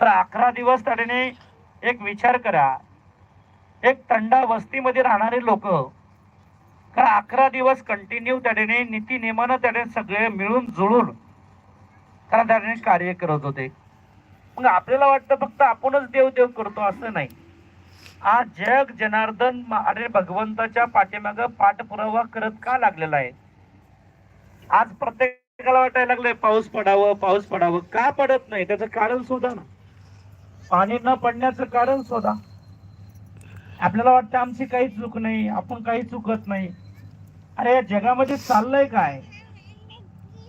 तर अकरा दिवस त्याने एक विचार करा. एक तंडा वस्तीमध्ये राहणारे लोक कारण अकरा दिवस कंटिन्यू त्याने नीती नेमानं त्याने सगळे मिळून जुळून कारण त्याने कार्य करत होते. मग आपल्याला वाटतं फक्त आपणच देव देव करतो असं नाही. आज जग जनार्दन अरे भगवंताच्या पाठीमाग पाठपुरावा करत का लागलेला आहे? आज प्रत्येकाला वाटायला लागलंय पाऊस पडावं पाऊस पडावं. का पडत नाही? त्याचं कारण शोधा ना. पाणी न पडण्याचं कारण शोधा. आपल्याला वाटतं आमची काही चूक नाही आपण काही चुकत नाही. अरे या जगामध्ये चाललंय काय?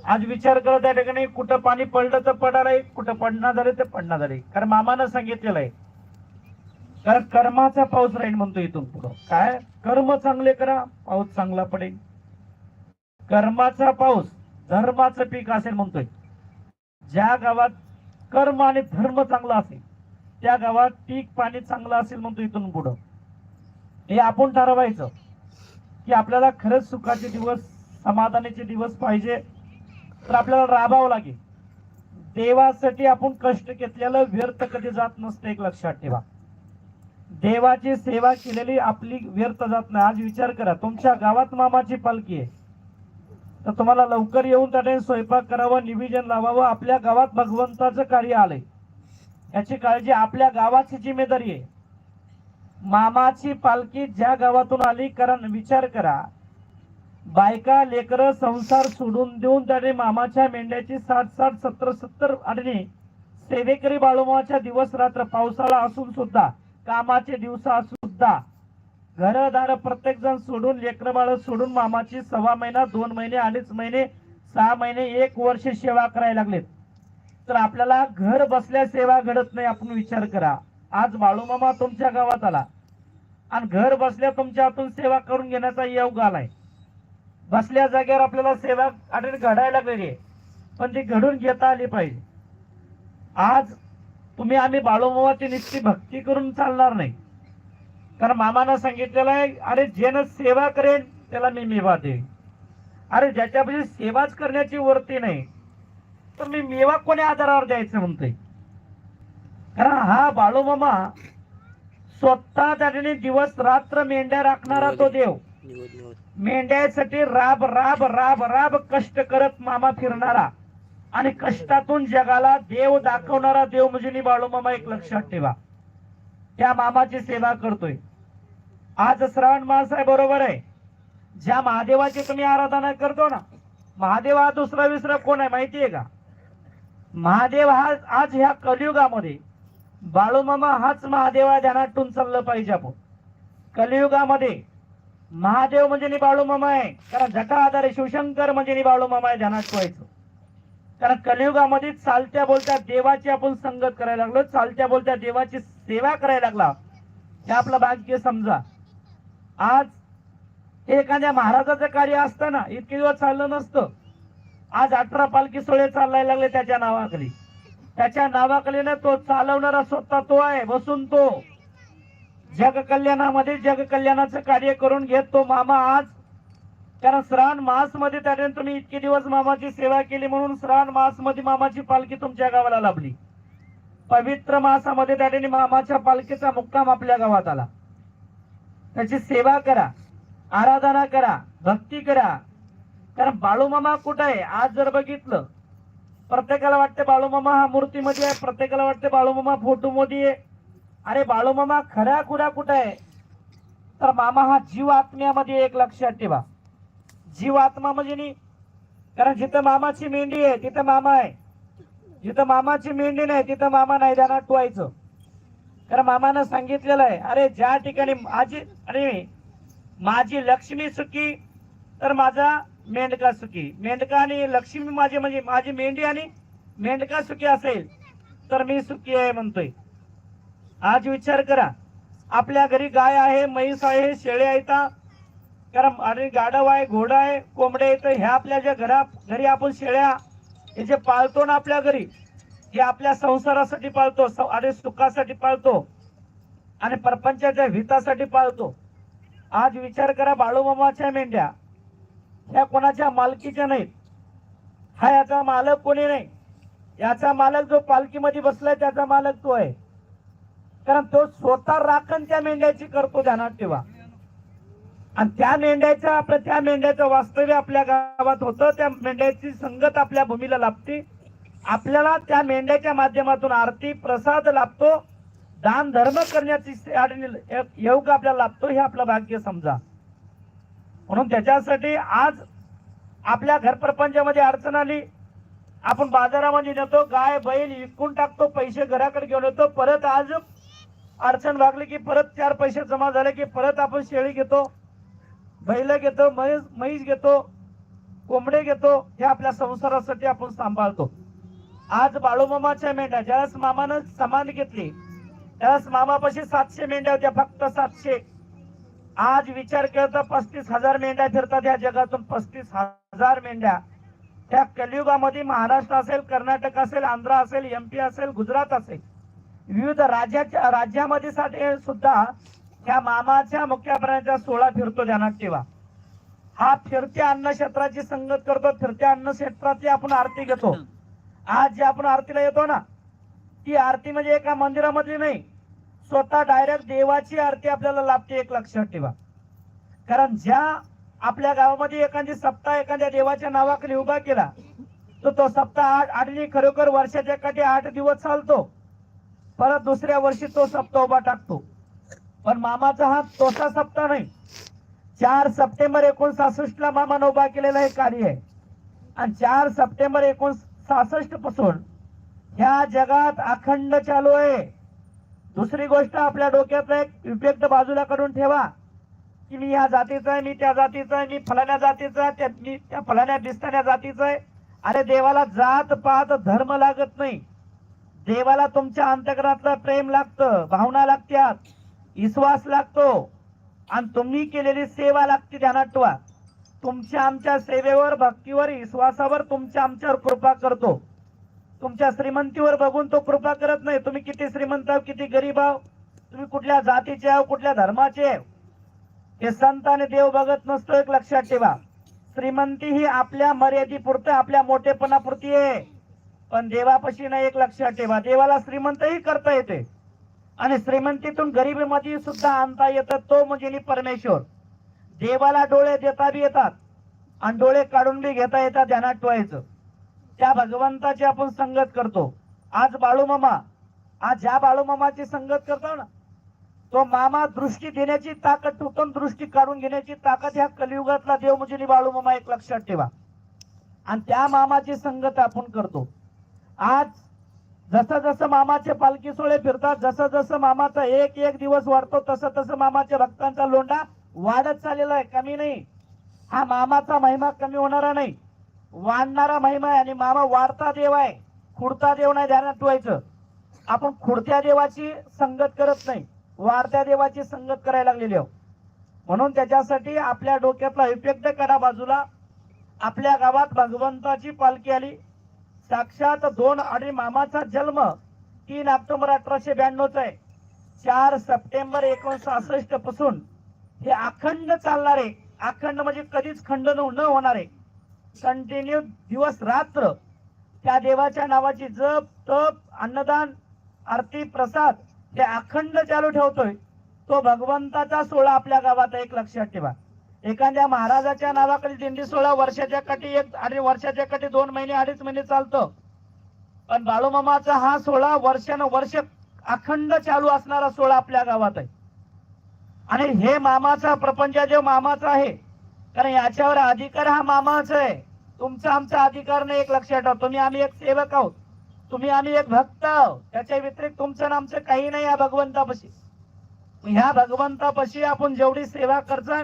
आज विचार करत त्या ठिकाणी कुठं पाणी पडलं तर पडणार आहे कुठं पडणार झाले तर पडणार झाले कारण मामानं सांगितलेलं आहे. कारण कर्माचा पाऊस राहील म्हणतो इथून पुढं. काय? कर्म चांगले करा पाऊस चांगला पडेल. कर्माचा पाऊस धर्माचं पीक असेल म्हणतोय. ज्या गावात कर्म आणि धर्म चांगला असेल त्या गावात पीक पाणी चांगलं असेल म्हणतो इथून पुढं. हे आपण ठरवायचं की आपल्याला खरंच सुखाचे दिवस समाधानाचे दिवस पाहिजे. तर आपल्याला राबावं लागेल. देवासाठी आपण कष्ट घेतलेलं व्यर्थ कधी जात नसतं एक लक्षात ठेवा. देवाची सेवा केलेली आपली व्यर्थ जात नाही. आज विचार करा तुमच्या गावात मामाची पालखी आहे. तर तुम्हाला लवकर येऊन त्याने स्वयंपाक करावं निवेदन लावावं. आपल्या गावात भगवंताचं कार्य आलंय. याची काळजी आपल्या गावाची जिम्मेदारी आहे. मामाची पालखी ज्या गावातून आली कारण विचार करा. बायका लेकर संसार सोडून देऊन त्याने मामाच्या मेंढ्याची साठ साठ सत्तर सत्तर आणि सेवेकरी बाळूमाच्या दिवस रात्र पावसाळा असून सुद्धा कामाचे दिवस सुद्धा घरदार प्रत्येक जण सोडून लेकर बाळ सोडून मामाची सव्वा महिना दोन महिने अडीच महिने सहा महिने एक वर्ष सेवा करायला लागलेत. तर आपल्याला घर बसल्या सेवा घडत नाही आपण विचार करा. आज बाळूमामा तुमच्या गावात आला. आणि घर बसल्या तुमच्या हातून सेवा करून घेण्याचा योग आलाय. बसल्या जागेवर आपल्याला सेवा आणि घडायला लागलेली आहे. पण ती घडून घेता आली पाहिजे. आज तुम्ही आम्ही बाळूमामाची निश्चित भक्ती करून चालणार नाही. कारण मामानं सांगितलेलं आहे अरे जेनं सेवा करेन त्याला मी मेवा देईन. अरे ज्याच्यापाशी सेवाच करण्याची वरती नाही तर मी मेवा कोणी आधारावर द्यायचं म्हणतोय? कारण हा बाळूमामा स्वतः त्याने दिवस रात्र मेंढ्या राखणारा तो देव. मेंढ्यासाठी राब राब राब राब कष्ट करत मामा फिरणारा आणि कष्टातून जगाला देव दाखवणारा देव म्हणजे बाळूमामा एक लक्षात ठेवा. त्या मामाची सेवा करतोय. आज श्रावण मास आहे बरोबर आहे. ज्या महादेवाची तुम्ही आराधना करतो ना महादेव हा दुसरा विसरा कोण आहे माहितीये का? महादेव हा आज ह्या कलियुगामध्ये बाळूमामा हाच महादेव ध्यानातून चाललं पाहिजे आपण. कलियुगामध्ये महादेव म्हणजे नि बाळूमामा आहे कारण जटा आधारे शिवशंकर म्हणजे नि बाळूमामा आहे ध्यानात ठेवायचं कारण कलियुगामध्ये चालत्या बोलत्या देवाची आपण संगत करायला लागलो चालत्या बोलत्या देवाची सेवा करायला लागला. हे आपलं भाग्य समजा. आज हे एखाद्या महाराजाचं कार्य असतं ना इतके दिवस चाललं नसतं. आज अठरा पालखी सोहळे चालायला लागले त्याच्या नावाखाली. त्याच्या नावाखाली ना तो चालवणारा स्वतः तो आहे बसून तो जग कल्याणामध्ये जग कल्याणाचं कार्य करून घेत तो मामा आज. कारण श्रावण मासमध्ये त्याने तुम्ही इतके दिवस मामाची सेवा केली म्हणून श्रावण मासमध्ये मामाची पालखी तुमच्या गावाला लाभली. पवित्र मासामध्ये त्याने मामाच्या पालखीचा मुक्काम आपल्या गावात आला. त्याची सेवा करा आराधना करा भक्ती करा. कारण बाळूमामा कुठं आहे? आज जर बघितलं प्रत्येकाला वाटते बाळूमामा हा मूर्तीमध्ये आहे प्रत्येकाला वाटते बाळूमामा फोटो मध्ये आहे. अरे बाळूमामा खऱ्या खुऱ्या कुठं आहे? तर मामा हा जीव आत्म्यामध्ये एक लक्षात ठेवा. जीव आत्मा म्हणजे नी कारण जिथं मामाची मेंढी आहे तिथं मामा आहे. जिथं मामाची मेंढी नाही तिथं मामा नाही त्यांना टोवायचं कारण मामानं सांगितलेलं आहे अरे ज्या ठिकाणी माझी अरे माझी लक्ष्मी सुखी तर माझा मेंढका सुखी. मेंढका आणि लक्ष्मी माझी म्हणजे माझी मेंढी आणि मेंढका सुखी असेल तर मी सुखी आहे म्हणतोय. आज विचार करा. आपल्या घरी गाय आहे म्हैस आहे शेळे आहेत कारण आणि गाढव आहे घोडा आहे कोंबडे आहेत ह्या आपल्या ज्या घरा घरी आपण शेळ्या हे जे पाळतो ना आपल्या घरी हे आपल्या संसारासाठी पाळतो आणि सुखासाठी पाळतो आणि प्रपंचाच्या हितासाठी पाळतो. आज विचार करा बाळूमामाच्या मेंढ्या. ह्या कोणाच्या मालकीच्या नाहीत. हा याचा मालक कोणी नाही. याचा मालक जो पालखीमध्ये बसलाय त्याचा मालक तो आहे. कारण तो स्वतः राखण त्या मेंढ्याची करतो ध्यानात ठेवा. आणि त्या मेंढ्याच्या आपल्या त्या मेंढ्याचं वास्तव्य आपल्या गावात होतं. त्या मेंढ्याची संगत आपल्या भूमीला लाभते. आपल्याला त्या मेंढ्याच्या माध्यमातून आरती प्रसाद लाभतो. दान धर्म करण्याची योग आपल्याला लाभतो. हे आपलं भाग्य समजा. म्हणून त्याच्यासाठी आज आपल्या घरप्रपंचामध्ये अडचण आली. आपण बाजारामध्ये नेतो गाय बैल विकून टाकतो पैसे घराकडे घेऊन येतो परत आज अडचण लागली की परत चार पैसे जमा झाले की परत आपण शेळी घेतो बैल घेतो म्हैस म्हैस घेतो कोंबडे घेतो हे आपल्या संसारासाठी आपण सांभाळतो. आज बाळूमामाच्या मेंढ्या ज्यावेळेस मामानं समान घेतली त्यावेळेस मामापाशी सातशे मेंढ्या होत्या फक्त सातशे. आज विचार केला तर पस्तीस हजार मेंढ्या फिरतात या जगातून. पस्तीस हजार मेंढ्या. त्या कलियुगामध्ये महाराष्ट्र असेल कर्नाटक असेल आंध्र असेल एमपी असेल गुजरात असेल. विविध राज्याच्या राज्यामध्ये साठी सुद्धा त्या मामाच्या मुख्य प्राण्याचा फिरतो ध्यानात ठेवा. हा फिरत्या अन्न क्षेत्राची संगत करतो फिरत्या अन्न क्षेत्राची आपण आरती घेतो. आज जे आपण आरतीला येतो ना ती आरती म्हणजे एका मंदिरामधली नाही. स्वतः डायरेक्ट देवाची आरती आपल्याला लाभते एक लक्षात ठेवा. कारण ज्या आपल्या गावामध्ये एखादी सप्ताह एखाद्या देवाच्या नावाखाली उभा केला तर तो सप्ताह आठ आठली खरोखर वर्षाच्या एखादी आठ दिवस चालतो. परत दुसऱ्या वर्षी तो सप्ताह उभा टाकतो. पण मामाचा हा तोसा सप्ताह नाही. चार सप्टेंबर एकोणसासष्ट ला मामानं उभा केलेला हे कार्य आहे. आणि चार सप्टेंबर एकोणसासष्टपासून ह्या जगात अखंड चालू आहे. दुसरी गोष्ट आपल्या डोक्यात एक विपेक्त बाजूला करून ठेवा की मी ह्या जातीचा आहे मी त्या जातीचा आहे मी फलाण्या जातीचा आहे मी त्या फलाण्या दिसणाऱ्या जातीचा आहे. अरे देवाला जात पात धर्म लागत नाही. देवाला तुमच्या अंतकरातलं प्रेम लागतं भावना लागत्यात विश्वास लागतो. आणि तुम्ही केलेली सेवा लागते ध्यानात ठेवा तुमच्या आमच्या सेवेवर भक्तीवर विश्वासावर तुमच्या आमच्यावर कृपा करतो. तुमच्या श्रीमंतीवर बघून तो कृपा करत नाही. तुम्ही किती श्रीमंत आहो किती गरीब आहो तुम्ही कुठल्या जातीचे आहो कुठल्या धर्माचे आहे हे संत आणि देव बघत नसतो एक लक्षात ठेवा. श्रीमंती ही आपल्या मर्यादेपुरतं आपल्या मोठेपणापुरती आहे. पण देवापाशी नाही एक लक्षात ठेवा. देवाला श्रीमंतही करता येते. आणि श्रीमंतीतून गरिबीमध्ये सुद्धा आणता येतं तो म्हणजे परमेश्वर. देवाला डोळे देता बी येतात आणि डोळे काढून बी घेता येतात ध्यानात ठेवायचं. त्या भगवंताची आपण संगत करतो. आज बाळूमामा आज ज्या बाळूमामाची संगत करतो ना तो मामा दृष्टी देण्याची ताकद उत्तम दृष्टी काढून घेण्याची ताकद ह्या कलियुगातला देव म्हणजे बाळूमामा एक लक्षात ठेवा. आणि त्या मामाची संगत आपण करतो. आज जसं जसं मामाचे पालखी सोळे फिरतात जसं जसं मामाचा एक एक दिवस वाढतो तसं तसं मामाच्या भक्तांचा लोंढा वाढत चाललेला आहे. कमी नाही. हा मामाचा महिमा कमी होणारा नाही. वाढणारा महिमा आहे आणि मामा वाढता देव आहे. खुडता देव नाही ध्यानात ठेवायचं. आपण खुडत्या देवाची संगत करत नाही. वाढत्या देवाची संगत करायला लागलेली आहोत. म्हणून त्याच्यासाठी आपल्या डोक्यातला इफेक्ट करा बाजूला. आपल्या गावात भगवंताची पालखी आली. साक्षात दोन आणि मामाचा जन्म तीन ऑक्टोबर अठराशे ब्याण्णवचा आहे. चार सप्टेंबर एकोणीसशे पासून हे अखंड चालणारे अखंड म्हणजे कधीच खंड न न होणार आहे कंटिन्यू दिवस रात्र त्या देवाच्या नावाची जप तप अन्नदान आरती प्रसाद हे अखंड चालू ठेवतोय. तो भगवंताचा सोहळा आपल्या गावात एक लक्षात ठेवा. एखाद्या महाराजाच्या नावाकडे दिंडी सोहळा वर्षाच्या काठी एक आणि वर्षाच्या काठी दोन महिने अडीच महिने चालतो. पण बाळूमामाचा हा सोहळा वर्षानं वर्ष अखंड चालू असणारा सोहळा आपल्या गावात आहे. आणि हे मामाचा प्रपंच जे मामाचा आहे कारण याच्यावर अधिकार हा मामाच आहे. तुमचा आमचा अधिकार नाही एक लक्षात ठेवा. तुम्ही आम्ही एक सेवक आहोत. तुम्ही आम्ही एक भक्त आहोत. त्याच्या व्यतिरिक्त तुमचं ना आमचं काही नाही या भगवंतापाशी. ह्या भगवंतापाशी आपण जेवढी सेवा करसान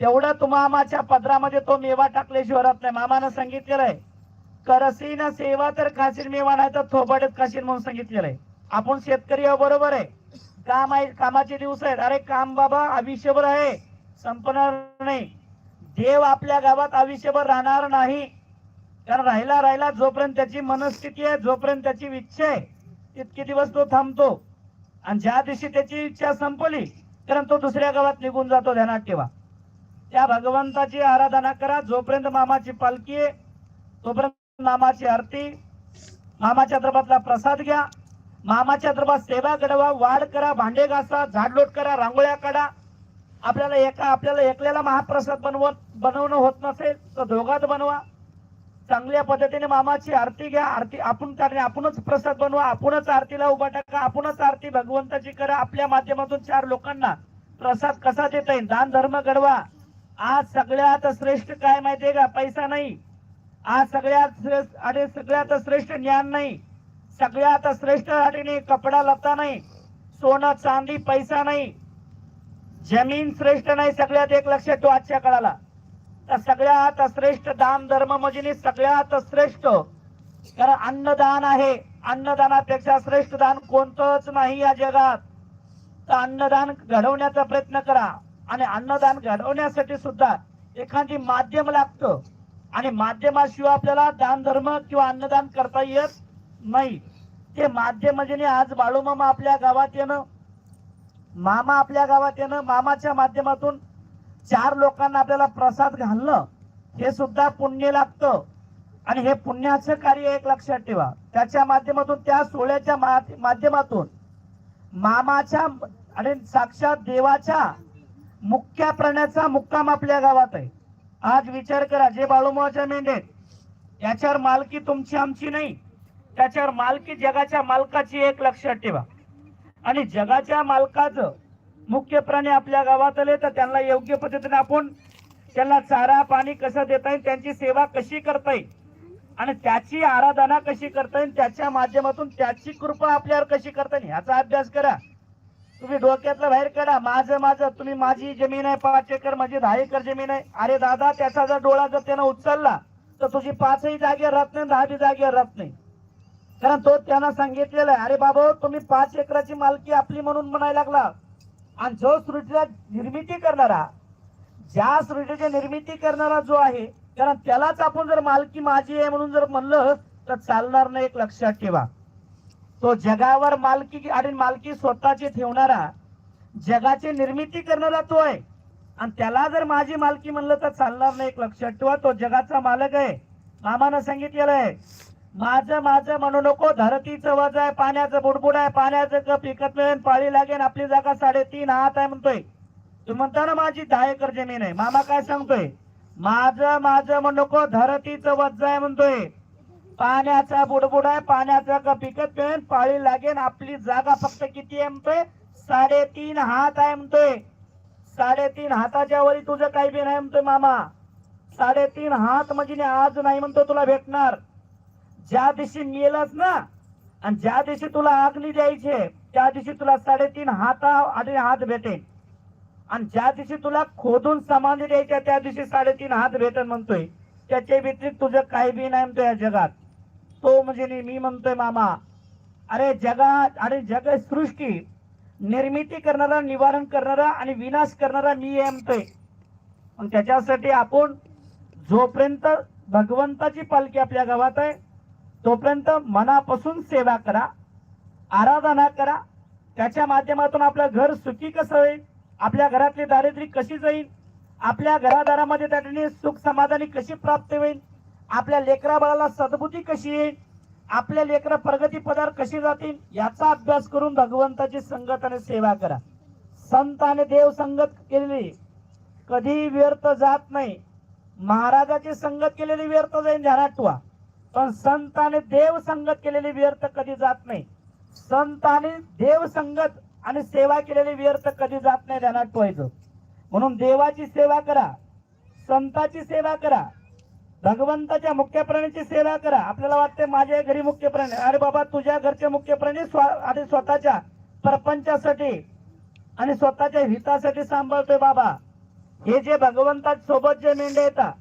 तेवढं तुम्हामाच्या पदरामध्ये तो मेवा टाकल्याशिवाय राहत नाही. मामानं सांगितलेलं आहे. करसी ना सेवा तर खाशील मेवा नाही तर थोबाडत खाशील म्हणून सांगितलेलं आहे. आपण शेतकरी आहो बरोबर आहे. काम आहे कामाचे दिवस आहेत. अरे काम बाबा आयुष्यभर आहे. संपणार नाही. देव आपल्या गावात आयुष्यभर राहणार नाही. कारण राहिला राहिला जोपर्यंत त्याची मनस्थिती आहे जोपर्यंत त्याची इच्छा आहे तितके दिवस तो थांबतो. आणि ज्या दिवशी त्याची इच्छा संपली कारण तो दुसऱ्या गावात निघून जातो ध्यानात ठेवा. त्या भगवंताची आराधना करा. जोपर्यंत मामाची पालखी आहे तोपर्यंत मामाची आरती मामाच्या दरबातला प्रसाद घ्या. मामाच्या दरबार सेवा घडवा वाढ करा भांडे घासा झाडलोट करा रांगोळ्या काढा. आपल्याला एका आपल्याला एकल्याला महाप्रसाद बनवत बनवणं होत नसेल तर दोघात बनवा. चांगल्या पद्धतीने मामाची आरती घ्या. आरती आपण करणे आपणच प्रसाद बनवा. आपणच आरतीला उभा टाका. आपणच आरती भगवंताची करा. आपल्या माध्यमातून चार लोकांना प्रसाद कसा देता येईल? दान धर्म घडवा. आज सगळ्यात श्रेष्ठ काय माहितीये का? पैसा नाही. आज सगळ्यात श्रेष्ठ आणि सगळ्यात श्रेष्ठ ज्ञान नाही. सगळ्यात श्रेष्ठ आणि कपडा लता नाही. सोनं चांदी पैसा नाही. जमीन श्रेष्ठ नाही सगळ्यात एक लक्ष ठेवा आजच्या काळाला. तर सगळ्यात श्रेष्ठ दान धर्म म्हणजे सगळ्यात श्रेष्ठ. कारण अन्नदान आहे. अन्नदानापेक्षा श्रेष्ठ दान कोणतंच नाही या जगात. तर अन्नदान घडवण्याचा प्रयत्न करा. आणि अन्नदान घडवण्यासाठी सुद्धा एखादी माध्यम लागतं. आणि माध्यमाशिवाय आपल्याला दान धर्म किंवा अन्नदान करता येत नाही. ते माध्यम म्हणजे आज बाळूमामा आपल्या गावात येणं मामा आपल्या गावात येणं मामाच्या माध्यमातून चार लोकांना आपल्याला प्रसाद घालणं हे सुद्धा पुण्य लागतं. आणि हे पुण्याचं कार्य एक लक्षात ठेवा. त्याच्या माध्यमातून त्या सोहळ्याच्या मा- माध्यमातून मामाच्या आणि साक्षात देवाच्या मुक्या प्राण्याचा मुक्काम आपल्या गावात आहे. आज विचार करा जे बाळूमाच्या मेंढेत याच्यावर मालकी तुमची आमची नाही. त्याच्यावर मालकी जगाच्या मालकाची एक लक्षात ठेवा. आणि जगाच्या मालकाचं मुख्य प्राणी आपल्या गावात आले तर त्यांना योग्य पद्धतीने आपण त्यांना चारा पाणी कसं देता येईल त्यांची सेवा कशी करता येईल? आणि त्याची आराधना कशी करता येईल त्याच्या माध्यमातून त्याची कृपा आपल्यावर कशी करता येईल ह्याचा अभ्यास करा. तुम्ही डोक्यातलं बाहेर काढा माझं माझं तुम्ही माझी जमीन आहे पाच एकर माझी दहा एकर जमीन आहे. अरे दादा त्याचा जर डोळा जर त्यानं उचलला तर तुझी पाचही जागेवर राहत नाही दहा बी जागेवर राहत नाही. कारण तो त्यांना सांगितलेला आहे अरे बाबा तुम्ही पाच एकराची मालकी आपली म्हणून म्हणायला लागला. आणि जो सृष्टीला निर्मिती करणारा ज्या सृष्टीची निर्मिती करणारा जो आहे कारण त्यालाच आपण जर मालकी माझी आहे म्हणून जर म्हणलं तर चालणार नाही एक लक्षात ठेवा. तो जगावर मालकी आणि मालकी स्वतःची ठेवणारा जगाची निर्मिती करणारा तो आहे. आणि त्याला जर माझी मालकी म्हणलं तर चालणार नाही एक लक्षात ठेवा. तो जगाचा मालक आहे. मामानं सांगितलेलं आहे माझं माझं म्हणू नको. धरतीचं वज आहे पाण्याचं बुडबुड आहे. पाण्याचं कप पिकत मिळेल पाळी लागेल आपली जागा साडेतीन हात आहे म्हणतोय. तू म्हणता ना माझी दहा एकर जमीन आहे. मामा काय सांगतोय? माझं माझं म्हणू नको. धरतीचं वज आहे म्हणतोय. पाण्याचा बुडबुड आहे पाण्याचा का पिकत मिळेल पाळी लागेल आपली जागा फक्त किती आहे म्हणतोय? साडेतीन हात आहे म्हणतोय. साडेतीन हाताच्या वरी तुझं काही बी नाही म्हणतोय मामा. साडेतीन हात म्हणजे आज नाही म्हणतो तुला भेटणार. ज्या दिवशी मेलच ना आणि ज्या दिवशी तुला अग्नी द्यायची आहे, त्या दिवशी तुला साडेतीन हाता आणि हात भेटेल आणि ज्या दिवशी तुला खोदून समाधी द्यायच्या त्या दिवशी साडेतीन हात भेटेल म्हणतोय. त्याच्या व्यतिरिक्त तुझं काही बी नाही म्हणतो या जगात. तो म्हणजे मी म्हणतोय मामा अरे जगात आणि जग सृष्टी. निर्मिती करणारा निवारण करणारा आणि विनाश करणारा मी आहे म्हणतोय. मग त्याच्यासाठी आपण जोपर्यंत भगवंताची पालखी आपल्या गावात आहे तोपर्यंत मनापासून सेवा करा आराधना करा. त्याच्या माध्यमातून आपलं घर सुखी कसं होईल? आपल्या घरातली दारिद्र्य कशी जाईल? आपल्या घरादारामध्ये त्या ठिकाणी सुख समाधानी कशी प्राप्त होईल? आपल्या लेकरा बाळाला सद्बुद्धी कशी येईल? आपल्या लेकरा प्रगती पदार कशी जातील? याचा अभ्यास करून भगवंताची संगत आणि सेवा करा. संत आणि देव संगत केलेली कधी व्यर्थ जात नाही. महाराजाची संगत केलेली व्यर्थ जाईल ध्यानात ठेवा पण संत आणि देव संगत केलेली व्यर्थ कधी जात नाही. संत आणि देव संगत आणि सेवा केलेली व्यर्थ कधी जात नाही ध्यानात ठेवायचं. म्हणून देवाची सेवा करा संताची सेवा करा भगवंताच्या मुख्य प्राण्याची सेवा करा. आपल्याला वाटते माझ्या घरी मुख्य प्राणी अरे बाबा तुझ्या घरचे मुख्य प्राणी स्व आणि स्वतःच्या प्रपंचासाठी आणि स्वतःच्या हितासाठी सांभाळतोय बाबा. हे जे भगवंता सोबत जे मेंढे येतात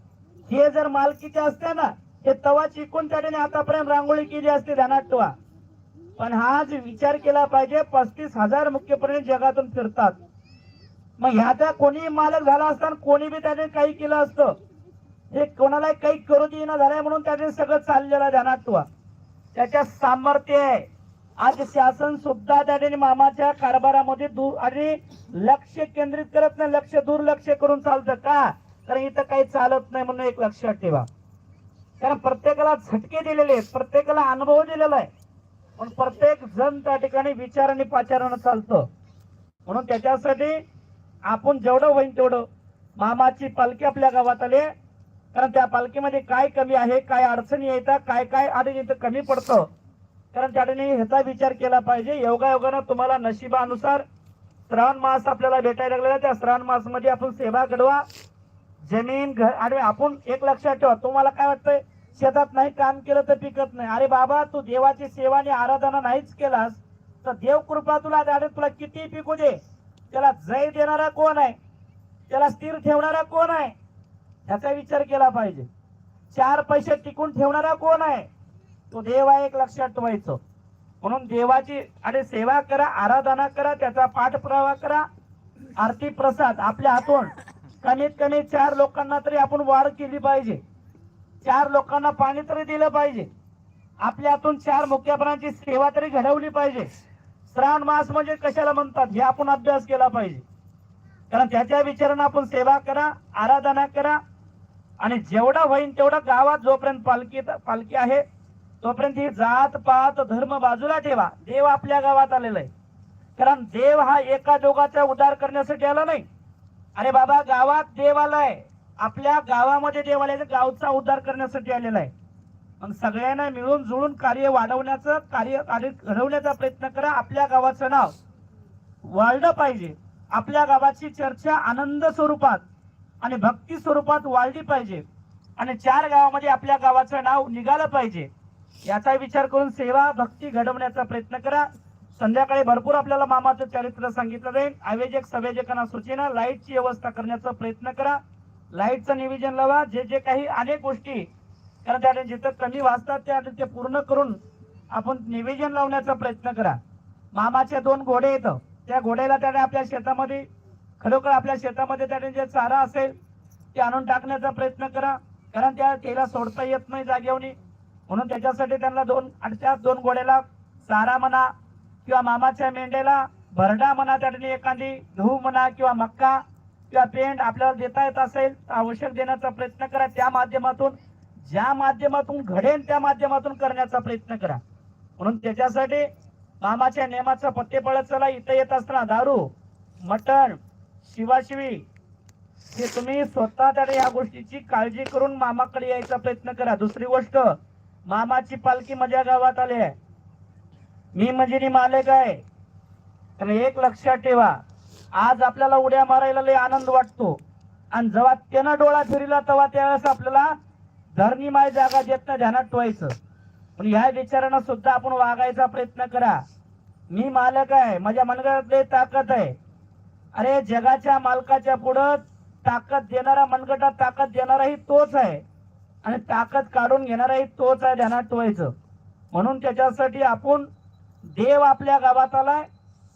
हे जर मालकीचे असते ना हे तवा चिकून त्याने आतापर्यंत रांगोळी केली असते ध्यानात ठेवा पण हा जो विचार केला पाहिजे पस्तीस हजार मुख्यपर्यंत जगातून फिरतात. मग ह्याचा कोणी मालक झाला असता कोणी बी त्याने काही केलं असतं हे कोणाला काही करू देईना झालंय म्हणून त्याने सगळं चाललेलं आहे ध्यानात ठेवा त्याच्या सामर्थ्य आहे. आज शासन सुद्धा त्याने मामाच्या कारभारामध्ये दूर आणि लक्ष केंद्रित करत नाही लक्ष दुर्लक्ष करून चालतं का? कारण इथं काही चालत नाही म्हणून एक लक्षात ठेवा. कारण प्रत्येकाला झटके दिलेले आहेत प्रत्येकाला अनुभव दिलेला आहे. पण प्रत्येक जण त्या ठिकाणी विचार आणि पाचारानं चालतं. म्हणून त्याच्यासाठी आपण जेवढं होईल तेवढं मामाची पालखी आपल्या गावात आली कारण त्या पालखीमध्ये काय कमी आहे काय अडचणी येतात काय काय आणि येतं कमी पडतं. कारण त्या ठिकाणी ह्याचा विचार केला पाहिजे. योगा योगानं तुम्हाला नशिबानुसार श्रावण मास आपल्याला भेटायला लागलेला त्या श्रावण मासमध्ये आपण सेवा घडवा. जमीन घर आणि आपण एक लक्षात ठेवा. तुम्हाला काय वाटतंय? शेतात नाही काम केलं तर पिकत नाही. अरे बाबा तू देवाची सेवा आणि आराधना नाहीच केलास तर देव कृपा तुला झाडे तुला किती पिकू दे. त्याला जय देणारा कोण आहे? त्याला स्थिर ठेवणारा कोण आहे? ह्याचा विचार केला पाहिजे. चार पैसे टिकून ठेवणारा कोण आहे? तो देव आहे एक लक्षात ठेवायचं. म्हणून देवाची आणि सेवा करा आराधना करा त्याचा पाठपुरावा करा. आरती प्रसाद आपल्या हातून कमीत कमी चार लोकांना तरी आपण वाढ केली पाहिजे. चार लोकांना पाणी तरी दिलं पाहिजे. आपल्या हातून चार मुख्यापणाची सेवा तरी घडवली पाहिजे. श्रावण मास म्हणजे कशाला म्हणतात? हे आपण अभ्यास केला पाहिजे. कारण त्याच्या विचारानं आपण सेवा करा आराधना करा. आणि जेवढा होईल तेवढा गावात जोपर्यंत पालखी पालखी आहे तोपर्यंत ही जात पात धर्म बाजूला ठेवा. देव आपल्या गावात आलेला आहे. कारण देव हा एका जोगाचा उद्धार करण्यासाठी आला नाही. अरे बाबा गावात देव आलाय. आपल्या गावामध्ये देव गावचा उद्धार करण्यासाठी आलेला आहे. मग सगळ्यांना मिळून जुळून कार्य वाढवण्याचं कार्य कार्य घडवण्याचा प्रयत्न करा. आपल्या गावाचं नाव वाढलं पाहिजे. आपल्या गावाची चर्चा आनंद स्वरूपात आणि भक्ती स्वरूपात वाढली पाहिजे. आणि चार गावामध्ये आपल्या गावाचं नाव निघालं पाहिजे. याचा विचार करून सेवा भक्ती घडवण्याचा प्रयत्न करा. संध्याकाळी भरपूर आपल्याला मामाचं चरित्र सांगितलं जाईल. आयोजक सवेजकांना सूचना लाईटची व्यवस्था करण्याचा प्रयत्न करा. लाईटचं निविजन लावा जे जे काही अनेक गोष्टी कारण त्या जिथं कमी वाचतात त्या ते पूर्ण करून आपण निवेदन लावण्याचा प्रयत्न करा. मामाचे दोन घोडे येतं त्या घोड्याला त्याने आपल्या शेतामध्ये खरोखर आपल्या शेतामध्ये त्याने जे चारा असेल ते आणून टाकण्याचा प्रयत्न करा. कारण त्या त्याला सोडता येत नाही जागेवनी म्हणून त्याच्यासाठी त्यांना दोन आणि त्या दोन घोड्याला चारा म्हणा किंवा मामाच्या मेंढ्याला भरडा म्हणा त्या ठिकाणी एखादी गहू म्हणा किंवा मक्का किंवा पेंट आपल्याला देता येत असेल तर आवश्यक देण्याचा प्रयत्न करा. त्या माध्यमातून ज्या माध्यमातून घडेल त्या माध्यमातून करण्याचा प्रयत्न करा. म्हणून त्याच्यासाठी मामाच्या नियमाचा पत्ते पळत चला. इथं येत असताना दारू मटण शिवाशिवी हे तुम्ही स्वतः त्या या गोष्टीची काळजी करून मामाकडे यायचा प्रयत्न करा. दुसरी गोष्ट मामाची पालखी माझ्या गावात आली आहे. मी म्हणजे मालक आहे. तर एक लक्षात ठेवा. आज आपल्याला उड्या मारायला लय आनंद वाटतो. आणि जेव्हा त्यानं डोळा फिरला तेव्हा त्यावेळेस आपल्याला धरणी माय जागा देत ना ध्यानात ठेवायचं. पण ह्या विचारानं सुद्धा आपण वागायचा प्रयत्न करा. मी मालक आहे माझ्या मनगटात लय ताकद आहे. अरे जगाच्या मालकाच्या पुढं ताकद देणारा मनगटात ताकद देणाराही तोच आहे. आणि ताकद काढून घेणाराही तोच आहे ध्यानात ठेवायचं. म्हणून त्याच्यासाठी आपण देव आपल्या गावात आलाय.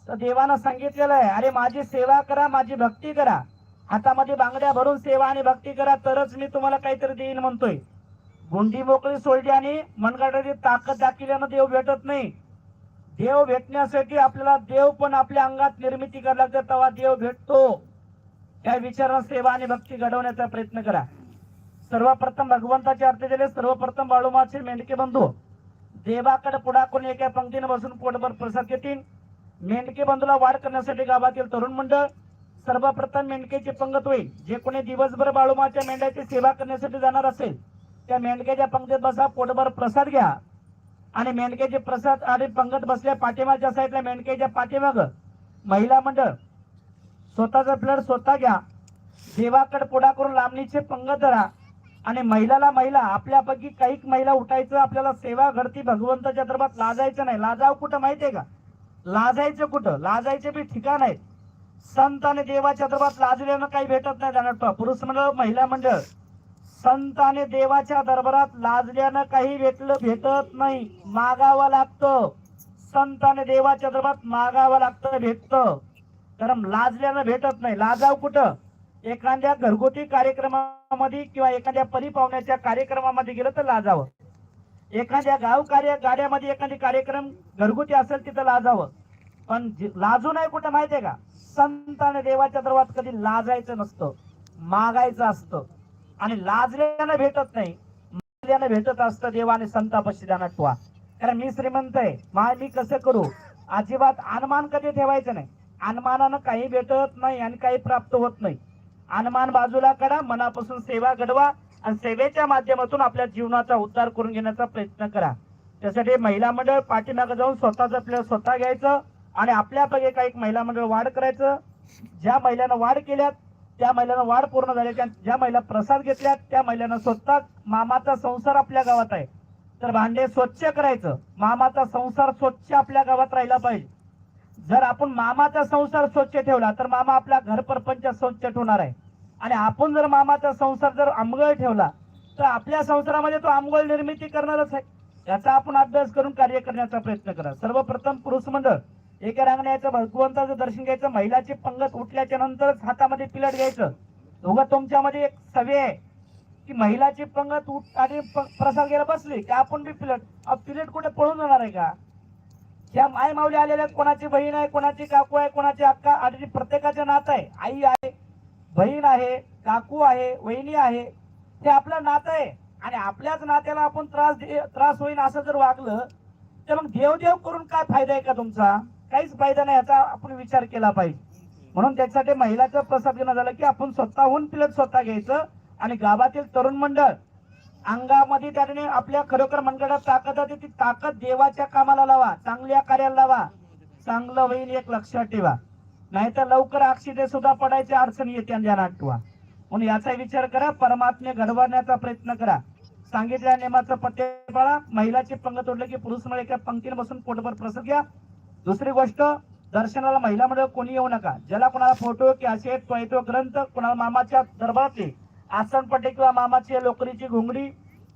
तर देवानं सांगितलेलं आहे. अरे माझी सेवा करा माझी भक्ती करा. हातामध्ये बांगड्या भरून सेवा आणि भक्ती करा तरच मी तुम्हाला काहीतरी देईन म्हणतोय. गुंडी मोकळी सोडली आणि मनगटाची ताकद दाखिल्यानं देव भेटत नाही. देव भेटण्यासाठी आपल्याला देव पण आपल्या अंगात निर्मिती करायला लागते तेव्हा देव भेटतो. त्या विचारानं सेवा आणि भक्ती घडवण्याचा प्रयत्न करा. सर्वप्रथम भगवंताचे अर्थ दिले सर्वप्रथम बाळूमाचे मेंढके बंधू. देवाकडे पुढा कोणी एका पंक्तीने बसून पोटभर प्रसाद घेतील मेंढके बंधूला वाढ करण्यासाठी गावातील तरुण मंडळ सर्वप्रथम मेंढकेची पंगत होईल. जे कोणी दिवसभर बाळूमाच्या मेंढ्याची सेवा करण्यासाठी जाणार असेल त्या मेंढक्याच्या पंगतीत बसा पोटभर प्रसाद घ्या. आणि मेंढक्याचे प्रसाद आणि पंगत बसल्या पाठीमागच्या साईडला मेंढक्याच्या पाठीमाग महिला मंडळ स्वतःचा प्लेट स्वतः घ्या. देवाकड पुढा करून लांबणीचे पंगत धरा. आणि महिलाला महिला आपल्यापैकी काही महिला उठायचं आपल्याला सेवा घडती भगवंताच्या दरबार लाजायचं नाही. लाजाव कुठं माहितीये का? लाजायचं कुठं? लाजायचे बी ठिकाण आहे संत आणि देवाच्या दरबारात लाजल्यानं काही भेटत नाही जाणार पुरुष मंडळ महिला मंडळ संत आणि देवाच्या दरबारात लाजल्यानं काही भेटलं भेटत नाही. मागावं लागतं. संत आणि देवाच्या दरबारात मागावं लागतं भेटतं. कारण लाजल्यानं भेटत नाही. लाजाव कुठं? एखाद्या घरगुती कार्यक्रमामध्ये किंवा एखाद्या परिपावण्याच्या कार्यक्रमामध्ये गेलं तर लाजावं. एखाद्या गाव कार्य गाड्यामध्ये एखादी कार्यक्रम घरगुती असेल तिथं लाजावं. पण लाजू नाही कुठं माहितीये का? संतान देवाच्या दरबारात कधी लाजायचं नसतं. मागायचं असतं. आणि लाजल्यानं भेटत नाही. मागल्यानं भेटत असतं देवा आणि संतापशी त्यांना ठेवा. कारण मी श्रीमंत आहे. मा मी कसं करू? अजिबात अनुमान कधी ठेवायचं नाही. अनुमानानं काही भेटत नाही आणि काही प्राप्त होत नाही. अनुमान बाजूला करा मनापासून सेवा घडवा. आणि सेवेच्या माध्यमातून आपल्या जीवनाचा उद्धार करून घेण्याचा प्रयत्न करा. त्यासाठी महिला मंडळ पाठीमागे जाऊन स्वतःच आपल्याला स्वतः घ्यायचं आणि आपल्यापैकी काही एक महिला मंडळ वाढ करायचं. ज्या महिलांना वाढ केल्यात त्या महिलांना वाढ पूर्ण झाली ज्या महिला प्रसाद घेतल्यात त्या महिलांना स्वतः मामाचा संसार आपल्या गावात आहे. तर भांडे स्वच्छ करायचं. मामाचा संसार स्वच्छ आपल्या गावात राहिला पाहिजे. जर आपण मामाचा संसार स्वच्छ ठेवला तर मामा आपला घर परपंच स्वच्छ ठेवणार आहे. आणि आपण जर मामाचा संसार जर आंबगळ ठेवला तर आपल्या संसारामध्ये तो आंबगळ निर्मिती करणारच आहे. याचा आपण अभ्यास करून कार्य करण्याचा प्रयत्न करा. सर्वप्रथम पुरुष मंडळ एका रांगण्याचं भगवंताचं दर्शन घ्यायचं महिलाची पंगत उठल्याच्या नंतरच हातामध्ये पिलट घ्यायचं. दोघं तुमच्यामध्ये एक सवय आहे. की महिलाची पंगत उठ आणि प्रसाद घ्यायला बसली का आपण बी पिलट? अहो, पिलट कुठे पळून जाणार आहे का? त्या माय माऊली आलेल्या कोणाची बहीण आहे कोणाची काकू आहे कोणाची अक्का आणि प्रत्येकाचं नात आहे. आई आहे बहीण आहे काकू आहे वहिनी आहे ते आपलं नातं आहे. आणि आपल्याच नात्याला आपण त्रास दे- त्रास होईल असं जर वागलं तर मग देवदेव करून काय फायदा आहे का तुमचा? काहीच फायदा नाही याचा आपण विचार केला पाहिजे. म्हणून त्याच्यासाठी महिलाचं प्रसाद घेणं झालं की आपण स्वतःहून पिलत स्वतः घ्यायचं आणि गावातील तरुण मंडळ अंगामध्ये त्याने आपल्या खरोखर मंडळात ताकद आहे ती ताकद देवाच्या कामाला लावा चांगल्या कार्याला लावा. चांगलं होईल एक लक्षात ठेवा. नाहीतर लवकर अक्षिते सुद्धा पडायची अडचण येते आणि ध्यानात म्हणून याचा विचार करा परमात्मे घडवण्याचा प्रयत्न करा. सांगितलेल्या नियमाचा पत्ते पाळा. महिलाची पंग तोडले की पुरुष मंडळ एका पंक्तीने बसून पोटभर प्रसाद घ्या. दुसरी गोष्ट दर्शनाला महिला मंडळ कोणी येऊ नका. ज्याला कोणाला फोटो की असे त्वैतो ग्रंथ कोणाला मामाच्या दरबारातले आसनपट्टे किंवा मामाची लोकरीची घोंगडी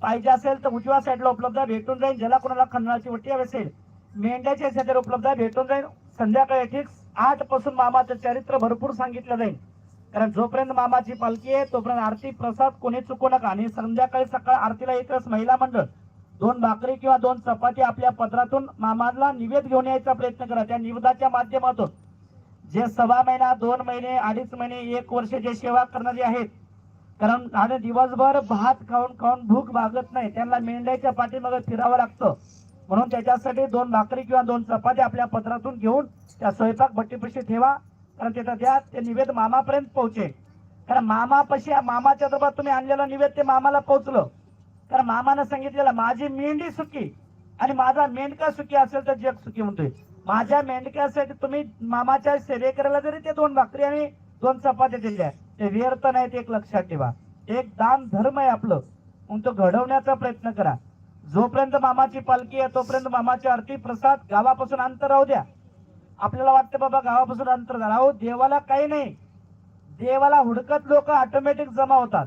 पाहिजे असेल तर उजव्या साईडला उपलब्ध भेटून जाईल. ज्याला कोणाला खंडनाची वटी हवी असेल मेंढ्याच्या साईडला उपलब्ध आहे, भेटून जाईल. संध्याकाळी ठीक आठपासून मामाचं चरित्र भरपूर सांगितलं जाईल. कारण जोपर्यंत मामाची पालखी आहे तोपर्यंत आरती प्रसाद कोणी चुकू नका. आणि संध्याकाळी सकाळ आरतीला एकच महिला मंडळ. दोन भाकरी किंवा दोन चपाती आपल्या पत्रातून मामाला निवेद घेऊन यायचा प्रयत्न करा. त्या निवेदाच्या माध्यमातून. जे सव्वा महिना दोन महिने अडीच महिने एक वर्ष जे सेवा करणारे आहेत कारण आणि दिवसभर भात खाऊन खाऊन भूक भागत नाही. त्यांना मेंढ्याच्या पाठीमागे फिरावं लागतं. म्हणून त्याच्यासाठी दोन भाकरी किंवा दोन चपाती आपल्या पत्रातून घेऊन त्या स्वयंपाक भट्टीपाशी ठेवा. कारण तिथं द्या ते निवेद मामापर्यंत पोहोचे कारण मामापाशी मामाच्या दरबार तुम्ही आणलेलं निवेद ते मामाला पोहोचलं. कारण मामानं सांगितलेलं माझी मेंढी सुखी आणि माझा मेंढका सुखी असेल तर जग सुखी म्हणतोय माझ्या मेंढक्यासाठी तुम्ही मामाच्या सेवेकऱ्याला जरी ते दोन भाकरी आणि दोन चपात्या दिल्या ते व्यर्थ नाही ते एक लक्षात ठेवा. एक दान धर्म आहे आपलं. मग तो घडवण्याचा प्रयत्न करा. जोपर्यंत मामाची पालखी आहे तोपर्यंत मामाची आरती प्रसाद गावापासून अंतर राहू द्या. आपल्याला वाटतं बाबा गावापासून अंतर राहू अहो देवाला काही नाही. देवाला हुडकत लोक ऑटोमॅटिक जमा होतात.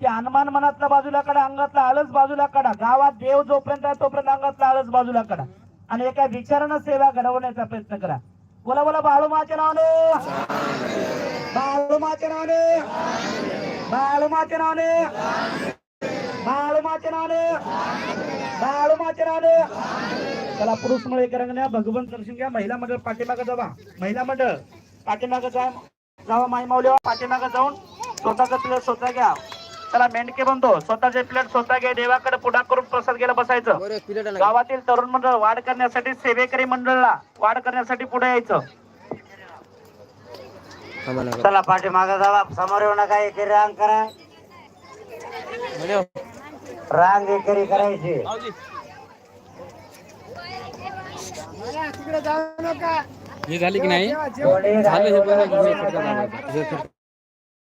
ते हनुमान मनातला बाजूला काढा अंगातला आळस बाजूला काढा. गावात देव जोपर्यंत आहे तोपर्यंत अंगातला आळस बाजूला काढा. आणि एका विचारानं सेवा घडवण्याचा प्रयत्न करा. बोला बोला बाळूमाच्या नावाने. बाळूमाच्या नावाने. बाळूमाच्या नावाने. बाळूमाच्या नावाने चला पुरुष मंडळ एका रंगण्या भगवंत दर्शन घ्या महिला मंडळ पाठीमागे जावा. महिला मंडळ पाठीमागे जा जावा माई माऊली पाठीमागे जाऊन स्वतःचा प्लेट स्वतः घ्या. चला मेंढके बनतो स्वतःचे प्लेट स्वतः घ्या. देवाकडे पुढा करून प्रसाद घ्यायला बसायचं. गावातील तरुण मंडळ वाढ करण्यासाठी सेवेकरी मंडळला वाढ करण्यासाठी पुढे यायचं. चला पाठीमागे जावा. समोर येऊ नका एकेरी रांग करा. रांग एकेरी करायची. हे झाली की नाही? झालं हे बघा,